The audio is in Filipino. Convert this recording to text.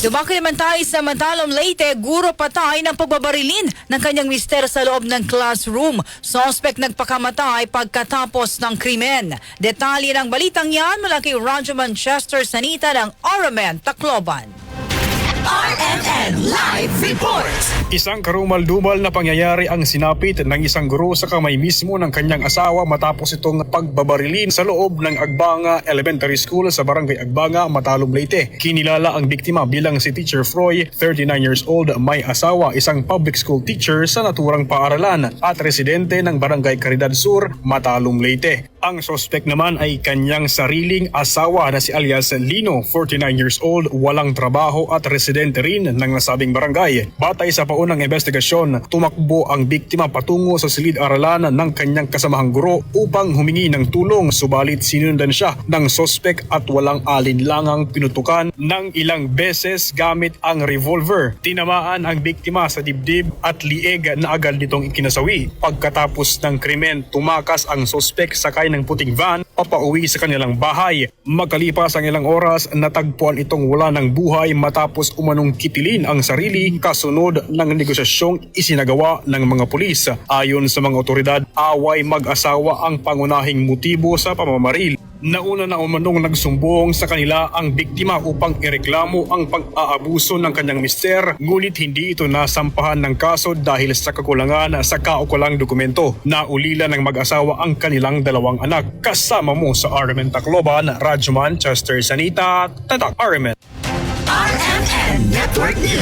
Dumaki naman tayo sa Mantalom Leyte, guro patay ng pagbabarilin ng kanyang mister sa loob ng classroom. Suspect nagpakamatay pagkatapos ng krimen. Detalye ng balitang yan mula kay Roger Manchester Sanita ng Oramen, Tacloban. RMN Live Report. Isang karumal-dumal na pangyayari ang sinapit ng isang guro sa kamay mismo ng kanyang asawa matapos itong pagbabarilin sa loob ng Agbanga Elementary School sa Barangay Agbanga, Matalom, Leyte. Kinilala ang biktima bilang si Teacher Froy, 39 years old, may asawa, isang public school teacher sa naturang paaralan at residente ng Barangay Caridad Sur, Matalom, Leyte. Ang sospek naman ay kanyang sariling asawa na si alias Lino, 49 years old, walang trabaho at residente rin ng nasabing barangay. Batay sa paunang investigasyon, tumakbo ang biktima patungo sa silid-aralan ng kanyang kasamahang guro upang humingi ng tulong subalit sinundan siya ng sospek at walang alinlangang pinutukan ng ilang beses gamit ang revolver. Tinamaan ang biktima sa dibdib at lieg na agad nitong ikinasawi. Pagkatapos ng krimen, tumakas ang sospek sakay ng puting van papauwi sa kanilang bahay. Magkalipas ang ilang oras, natagpuan itong wala ng buhay matapos umanong kitilin ang sarili kasunod ng negosasyong isinagawa ng mga pulis. Ayon sa mga otoridad, away mag-asawa ang pangunahing motibo sa pamamaril. Nauna na umanong nagsumbong sa kanila ang biktima upang ireklamo ang pag-aabuso ng kanyang mister ngunit hindi ito nasampahan ng kaso dahil sa kakulangan sa kaukulang dokumento. Naulila ng mag-asawa ang kanilang dalawang anak. Kasama mo sa Armen Tacloban, Rajman Chester Sanita, Tatak Armen. RMN Network News.